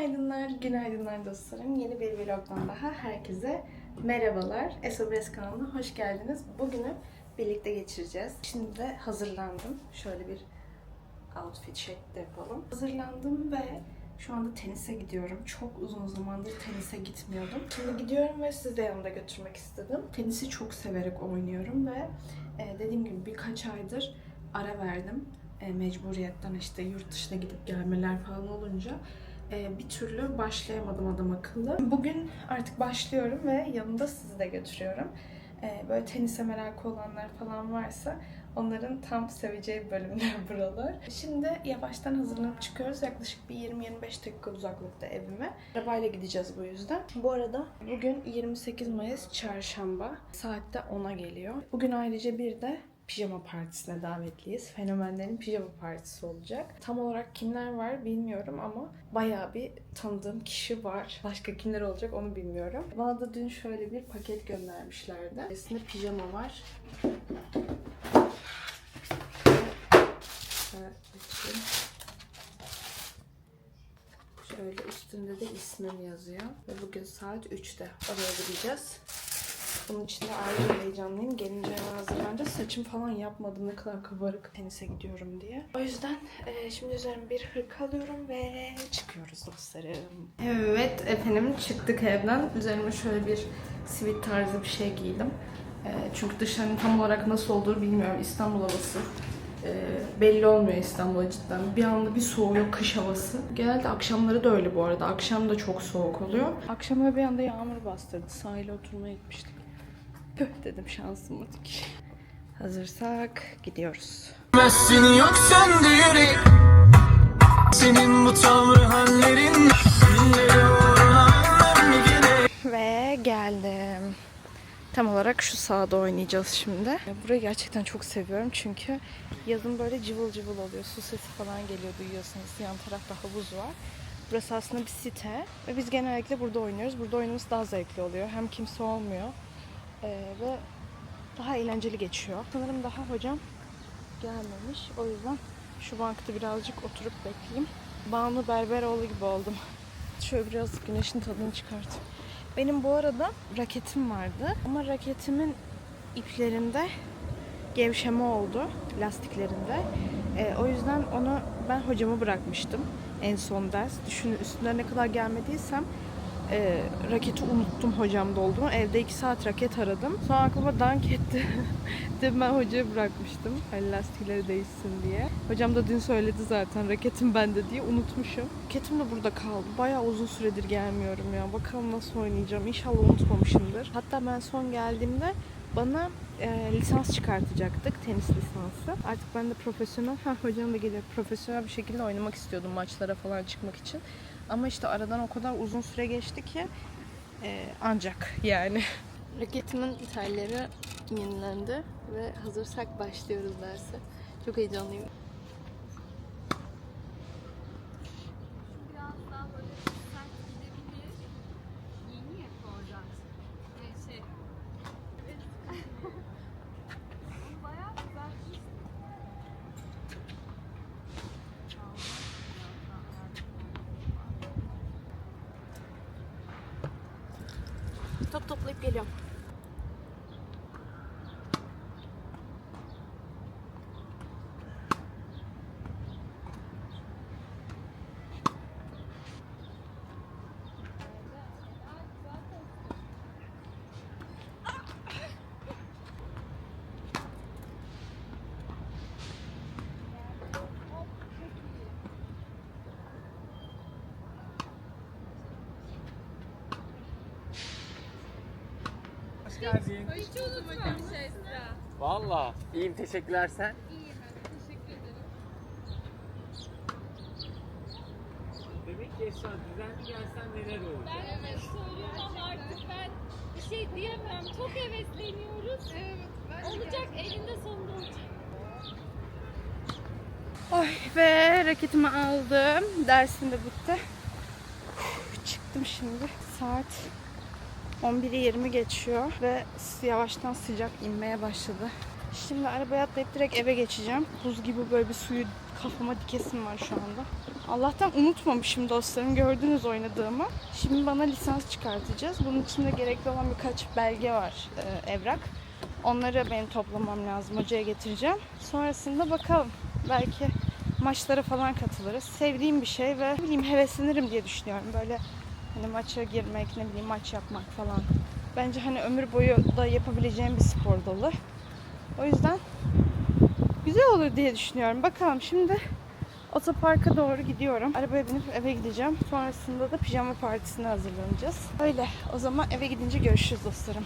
Günaydınlar, günaydınlar dostlarım. Yeni bir vlogdan daha herkese merhabalar. Esobres kanalına hoş geldiniz. Bugünü birlikte geçireceğiz. Şimdi de hazırlandım. Şöyle bir outfit şekli yapalım. Hazırlandım ve şu anda tenise gidiyorum. Çok uzun zamandır tenise gitmiyordum. Şimdi gidiyorum ve sizi de yanımda götürmek istedim. Tenisi çok severek oynuyorum ve e, dediğim gibi birkaç aydır ara verdim. E, mecburiyetten işte yurt dışına gidip gelmeler falan olunca e, bir türlü başlayamadım adam akıllı. Bugün artık başlıyorum ve yanımda sizi de götürüyorum. E, böyle tenise merakı olanlar falan varsa onların tam seveceği bölümler buralar. Şimdi yavaştan hazırlanıp çıkıyoruz. Yaklaşık bir 20-25 dakika uzaklıkta evime. Arabayla gideceğiz bu yüzden. Bu arada bugün 28 Mayıs çarşamba. Saatte 10'a geliyor. Bugün ayrıca bir de pijama partisine davetliyiz. Fenomenlerin pijama partisi olacak. Tam olarak kimler var bilmiyorum ama bayağı bir tanıdığım kişi var. Başka kimler olacak onu bilmiyorum. Bana da dün şöyle bir paket göndermişlerdi. İçerisinde pijama var. Şöyle üstünde de ismim yazıyor. Ve bugün saat 3'te oraya gideceğiz. Bunun için de ayrıca heyecanlıyım. Gelince hemen hazırlanacağız. Saçım falan yapmadım ne kadar kabarık tenise gidiyorum diye. O yüzden e, şimdi üzerime bir hırka alıyorum ve çıkıyoruz dostlarım. Evet efendim çıktık evden. Üzerime şöyle bir sivit tarzı bir şey giydim. E, çünkü dışarının tam olarak nasıl olduğunu bilmiyorum. İstanbul havası. E, belli olmuyor İstanbul'a cidden. Bir anda bir soğuyor kış havası. Genelde akşamları da öyle bu arada. Akşam da çok soğuk oluyor. Akşama bir anda yağmur bastırdı. Sahile oturmaya gitmiştik. Püh dedim şansıma dik. Hazırsak gidiyoruz. Bilmezsin yok sende yürek Senin bu tavrı hallerin Ve geldim. Tam olarak şu sahada oynayacağız şimdi. Burayı gerçekten çok seviyorum çünkü yazın böyle cıvıl cıvıl oluyor. Su sesi falan geliyor duyuyorsunuz. Yan tarafta havuz var. Burası aslında bir site ve biz genellikle burada oynuyoruz. Burada oynaması daha zevkli oluyor. Hem kimse olmuyor ee, ve daha eğlenceli geçiyor. Sanırım daha hocam gelmemiş. O yüzden şu bankta birazcık oturup bekleyeyim. Banu Berberoğlu gibi oldum. Şöyle biraz güneşin tadını çıkartayım. Benim bu arada raketim vardı ama raketimin iplerinde gevşeme oldu lastiklerinde. Ee, o yüzden onu ben hocama bırakmıştım en son ders. Düşünün üstüne ne kadar gelmediysem e, raketi unuttum hocamda olduğumu. Evde iki saat raket aradım. Sonra aklıma dank etti. Dedim ben hocaya bırakmıştım. Hani lastikleri değişsin diye. Hocam da dün söyledi zaten raketim bende diye unutmuşum. Raketim de burada kaldı. Bayağı uzun süredir gelmiyorum ya. Bakalım nasıl oynayacağım. İnşallah unutmamışımdır. Hatta ben son geldiğimde bana e, lisans çıkartacaktık. Tenis lisansı. Artık ben de profesyonel, ha hocam da geliyor. Profesyonel bir şekilde oynamak istiyordum maçlara falan çıkmak için. Ama işte aradan o kadar uzun süre geçti ki e, ancak yani. Raketimin telleri yenilendi ve hazırsak başlıyoruz derse. Çok heyecanlıyım. biraz daha böyle sert gidebilir. Yeni ya oradan. Yani şey. Evet. Onu bayağı düzeltmiş. Top toplayıp geliyorum. Hoş geldin Hiç unutmamış Esra. Valla iyiyim teşekkürler sen İyiyim ben. Teşekkür ederim. Demek ki Esra düzenli gelsen neler olur Ben evet ama artık ben bir şey diyemem. Çok hevesleniyoruz. Evet. Olacak elinde sonunda olacak. Ay ve raketimi aldım. Dersim de bitti. Uf, Çıktım şimdi. Saat 11'i 20 geçiyor ve yavaştan sıcak inmeye başladı. Şimdi arabaya atlayıp direkt eve geçeceğim. Buz gibi böyle bir suyu kafama dikesim var şu anda. Allah'tan unutmamışım dostlarım gördünüz oynadığımı. Şimdi bana lisans çıkartacağız. Bunun için de gerekli olan birkaç belge var, e, evrak. Onları benim toplamam lazım. Hocaya getireceğim. Sonrasında bakalım. Belki maçlara falan katılırız. Sevdiğim bir şey ve ne bileyim heveslenirim diye düşünüyorum. Böyle hani maça girmek, ne bileyim maç yapmak falan. Bence hani ömür boyu da yapabileceğim bir spor dalı. O yüzden güzel olur diye düşünüyorum. Bakalım şimdi otoparka doğru gidiyorum. Arabaya binip eve gideceğim. Sonrasında da pijama partisine hazırlanacağız. Öyle. O zaman eve gidince görüşürüz dostlarım.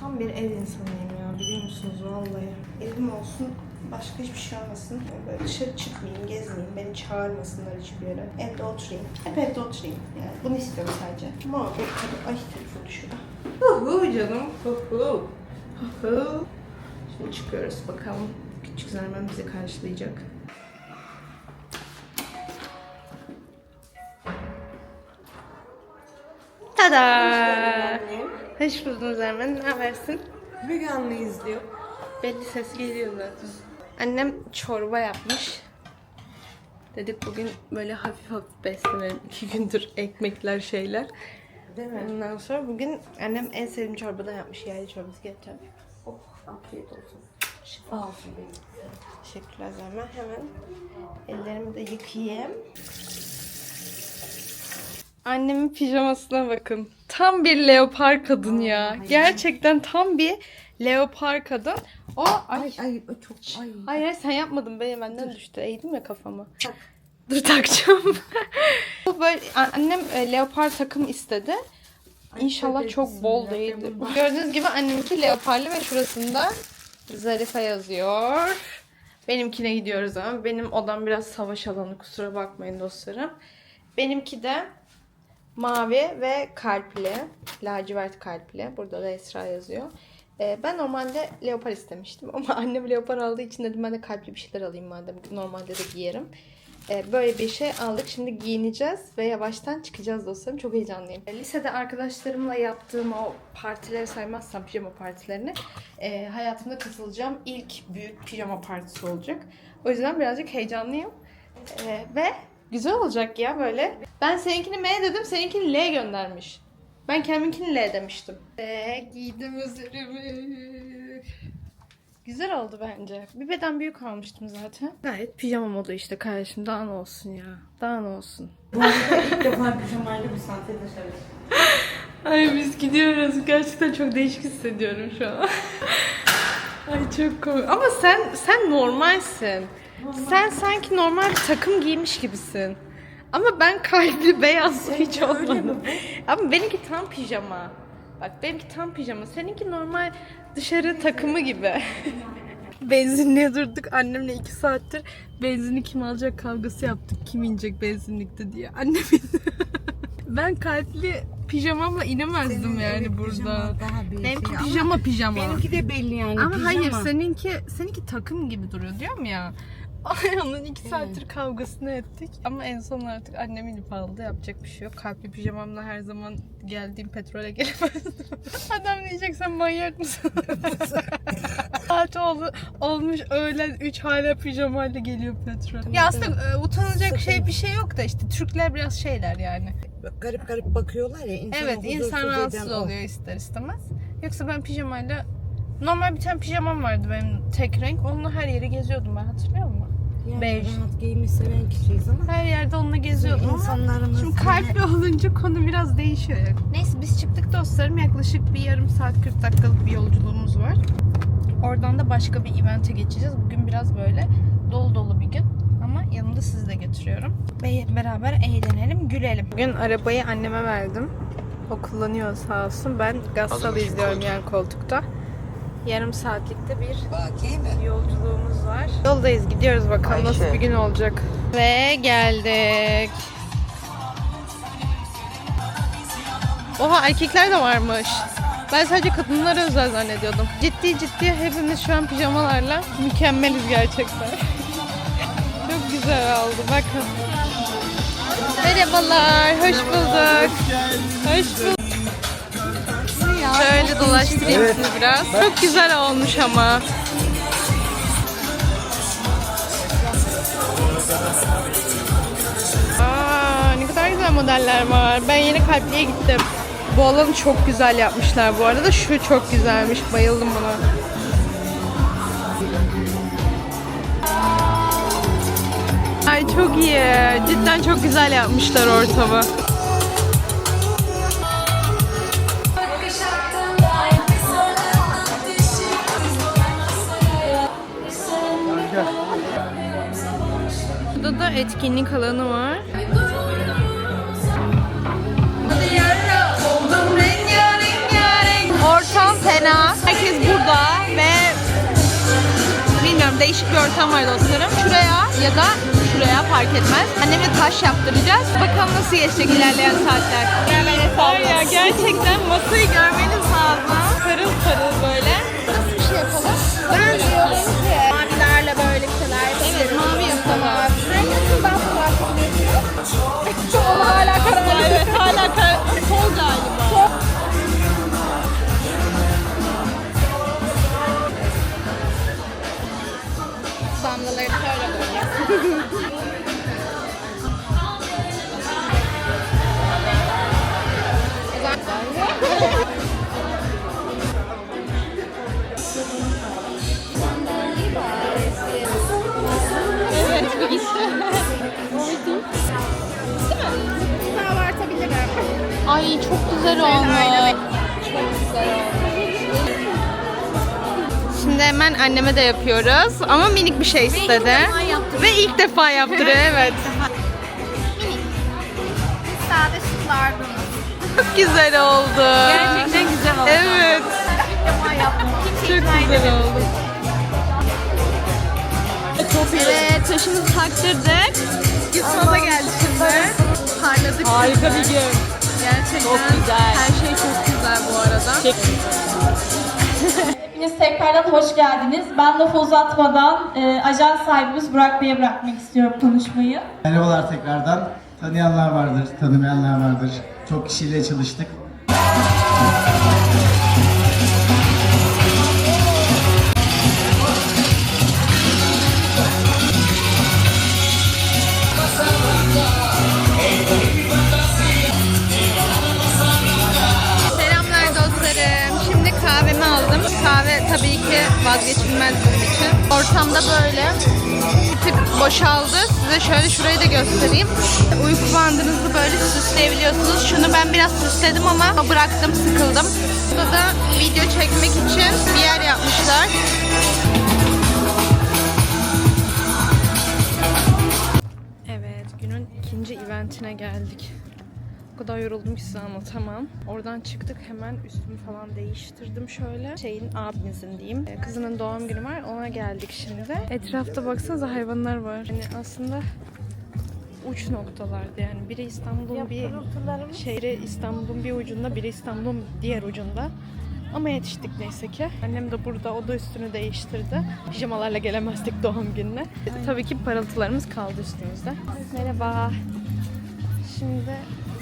Tam bir ev insanıyım ya biliyor musunuz vallahi. Evim olsun başka hiçbir şey olmasın. Böyle dışarı çıkmayayım, gezmeyeyim, beni çağırmasınlar hiçbir yere. Evde oturayım. Hep evde oturayım. Yani bunu istiyorum sadece. Muhabbet tabii. Ay telefon düşüyor. Huhu canım. Huhu. Huhu. Şimdi çıkıyoruz bakalım. Küçük Zermen bizi karşılayacak. Tada! Hoş buldun Zermen. Ne habersin? Müge Anlı izliyor. Belli ses geliyor zaten. Annem çorba yapmış. Dedik bugün böyle hafif hafif beslenelim. İki gündür ekmekler şeyler. Değil mi? Ondan sonra bugün annem en sevdiğim çorbadan yapmış. Yaylı çorbası getireceğim. Oh, afiyet olsun. Şifa olsun benim. Teşekkürler Zermen. Hemen ellerimi de yıkayayım. Annemin pijamasına bakın. Tam bir leopar kadın ya. Gerçekten tam bir leopar kadın. O ay, Ay ay çok ay. Hayır hayır sen yapmadın. Benim benden düştü. Eğdim ya kafamı. Dur takacağım. Böyle annem e, leopar takım istedi. İnşallah tövbe çok bol değildir. Gördüğünüz gibi anneminki leoparlı ve şurasında Zarife yazıyor. Benimkine gidiyoruz ama benim odam biraz savaş alanı kusura bakmayın dostlarım. Benimki de mavi ve kalpli. Lacivert kalpli. Burada da Esra yazıyor. Ee, ben normalde leopar istemiştim ama annem leopar aldığı için dedim ben de kalpli bir şeyler alayım madem normalde de giyerim. Ee, böyle bir şey aldık. Şimdi giyineceğiz ve yavaştan çıkacağız dostlarım. Çok heyecanlıyım. Ee, Lisede arkadaşlarımla yaptığım o partileri saymazsam pijama partilerini e, hayatımda katılacağım ilk büyük pijama partisi olacak. O yüzden birazcık heyecanlıyım. Ve güzel olacak ya böyle. Ben seninkini M dedim, seninkini L göndermiş. Ben kendiminkini L demiştim. Ve giydim üzerimi. Güzel oldu bence. Bir beden büyük almıştım zaten. Gayet pijama modu işte kardeşim. Daha ne olsun ya. Daha ne olsun. Bu arada ilk defa pijamayla bir sante dışarı. Ay biz gidiyoruz. Gerçekten çok değişik hissediyorum şu an. Ay çok komik. Ama sen sen normalsin. Sen sanki normal bir takım giymiş gibisin. Ama ben kalpli beyaz hiç olmadım. Ama benimki tam pijama. Bak benimki tam pijama. Seninki normal dışarı takımı gibi. Benzinliğe durduk. Annemle iki saattir benzini kim alacak kavgası yaptık. Kim inecek benzinlikte diye. Annem Ben kalpli pijamamla inemezdim yani burada. Daha bir Benimki ama pijama pijama. Benimki de belli yani. Ama pijama. hayır seninki seninki takım gibi duruyor diyorum ya. Ay onun iki saattir kavgasını ettik. Ama en son artık annem inip aldı. Yapacak bir şey yok. Kalpli pijamamla her zaman geldiğim petrole gelemezdim. Adam diyecek sen manyak mısın? Saat oldu, olmuş öğlen 3 hala pijamayla geliyor petrol. Ya aslında e, utanılacak şey bir şey yok da işte Türkler biraz şeyler yani. Garip garip bakıyorlar ya. Insanı Evet insan huzursuz rahatsız eden o. oluyor ister istemez. Yoksa ben pijamayla normal bir tane pijamam vardı benim tek renk. Onunla her yeri geziyordum ben hatırlıyor musun? Yani rahat giyimi seven kişiyiz ama. Her yerde onunla geziyordum ama insanlarımız şimdi kalpli olunca konu biraz değişiyor. ya. Neyse biz çıktık dostlarım. Yaklaşık bir yarım saat 40 dakikalık bir yolculuğumuz var. Oradan da başka bir evente geçeceğiz. Bugün biraz böyle dolu dolu bir gün. Ama yanımda sizi de getiriyorum. Ve beraber eğlenelim, gülelim. Bugün arabayı anneme verdim. O kullanıyor sağ olsun. Ben Gassal izliyorum yan koltukta. Yarım saatlikte bir yolculuğumuz var. Yoldayız gidiyoruz bakalım nasıl bir gün olacak. Ve geldik. Oha erkekler de varmış. Ben sadece kadınlara özel zannediyordum. Ciddi ciddi hepimiz şu an pijamalarla mükemmeliz gerçekten. Çok güzel oldu bakın. Merhabalar, hoş bulduk. Hoş bulduk. Şöyle dolaştırayım sizi biraz. Çok güzel olmuş ama. Aa, ne kadar güzel modeller var. Ben yeni kalpliye gittim. Bu alanı çok güzel yapmışlar bu arada. Şu çok güzelmiş. Bayıldım buna. Ay çok iyi. Cidden çok güzel yapmışlar ortamı. Burada da etkinlik alanı var. Ortam fena. Herkes burada ve bilmiyorum değişik bir ortam var dostlarım. Şuraya ya da şuraya fark etmez. Annemle taş yaptıracağız. Bakalım nasıl geçecek ilerleyen saatler. Gerçekten masayı görmeniz çok güzel olmuş. Çok güzel olmuş. Şimdi hemen anneme de yapıyoruz. Ama minik bir şey istedi. Ve ilk defa yaptırıyor evet. Sade sütler Çok güzel oldu. Gerçekten güzel oldu. Evet. Çok güzel oldu. Evet, taşımızı taktırdık. Da geldi şimdi. Parladık. Harika bir gün. Gerçekten. Çok güzel. Her şey çok güzel bu arada. Hepiniz tekrardan hoş geldiniz. Ben lafı uzatmadan e, ajans sahibimiz Burak Bey'e bırakmak istiyorum konuşmayı. Merhabalar tekrardan. Tanıyanlar vardır, tanımayanlar vardır. Çok kişiyle çalıştık. Boşaldı. Size şöyle şurayı da göstereyim. Uyku bandınızı böyle süsleyebiliyorsunuz. Şunu ben biraz süsledim ama bıraktım, sıkıldım. Burada da video çekmek için bir yer yapmışlar. Evet, günün ikinci eventine geldik. O kadar yoruldum ki size anlatamam. Oradan çıktık hemen üstümü falan değiştirdim şöyle. Şeyin abimizin diyeyim. Ee, Kızının doğum günü var ona geldik şimdi. Etrafta baksanıza hayvanlar var. Yani aslında uç noktalardı yani. Biri İstanbul'un bir şehri İstanbul'un bir ucunda, biri İstanbul'un diğer ucunda. Ama yetiştik neyse ki. Annem de burada, o da üstünü değiştirdi. Pijamalarla gelemezdik doğum gününe. Tabii ki parıltılarımız kaldı üstümüzde. Merhaba. Şimdi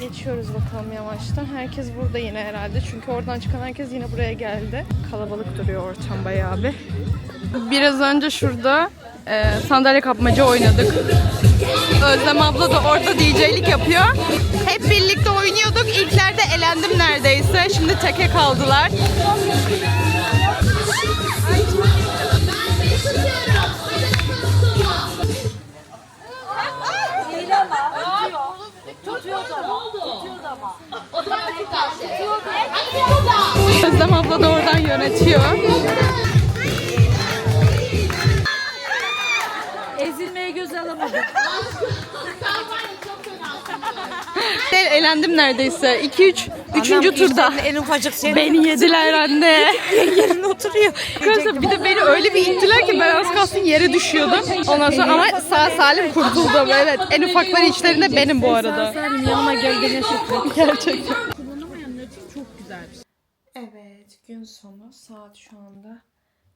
geçiyoruz bakalım yavaştan. Herkes burada yine herhalde. Çünkü oradan çıkan herkes yine buraya geldi. Kalabalık duruyor ortam bayağı bir. Biraz önce şurada e, sandalye kapmaca oynadık. Özlem abla da orada DJ'lik yapıyor. Hep birlikte oynuyorduk. İlklerde elendim neredeyse. Şimdi teke kaldılar. Özlem abla da oradan yönetiyor. Ezilmeye göz alamadım. Elendim neredeyse. 2-3, 3. turda. En ufacık şey. Beni yediler anne. yerine oturuyor. Arkadaşlar bir de beni öyle bir ittiler ki ben az kalsın yere düşüyordum. Ondan sonra ama sağ salim kurtuldum. Evet en ufakları içlerinde benim bu arada. Yanıma geldiğine şükret. Gerçekten. Gün sonu saat şu anda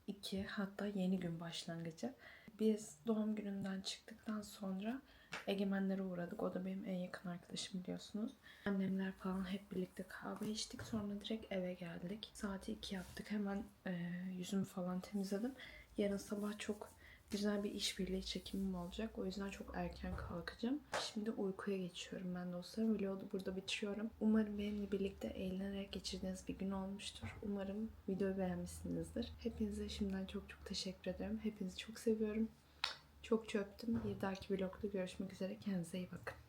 2 hatta yeni gün başlangıcı. Biz doğum gününden çıktıktan sonra Egemenlere uğradık. O da benim en yakın arkadaşım biliyorsunuz. Annemler falan hep birlikte kahve içtik. Sonra direkt eve geldik. Saati 2 yaptık. Hemen e, yüzümü falan temizledim. Yarın sabah çok güzel bir işbirliği çekimim olacak. O yüzden çok erken kalkacağım. Şimdi uykuya geçiyorum ben dostlarım. Vlogu da burada bitiriyorum. Umarım benimle birlikte eğlenerek geçirdiğiniz bir gün olmuştur. Umarım videoyu beğenmişsinizdir. Hepinize şimdiden çok çok teşekkür ederim. Hepinizi çok seviyorum. Çok çöptüm. Bir dahaki vlogda görüşmek üzere. Kendinize iyi bakın.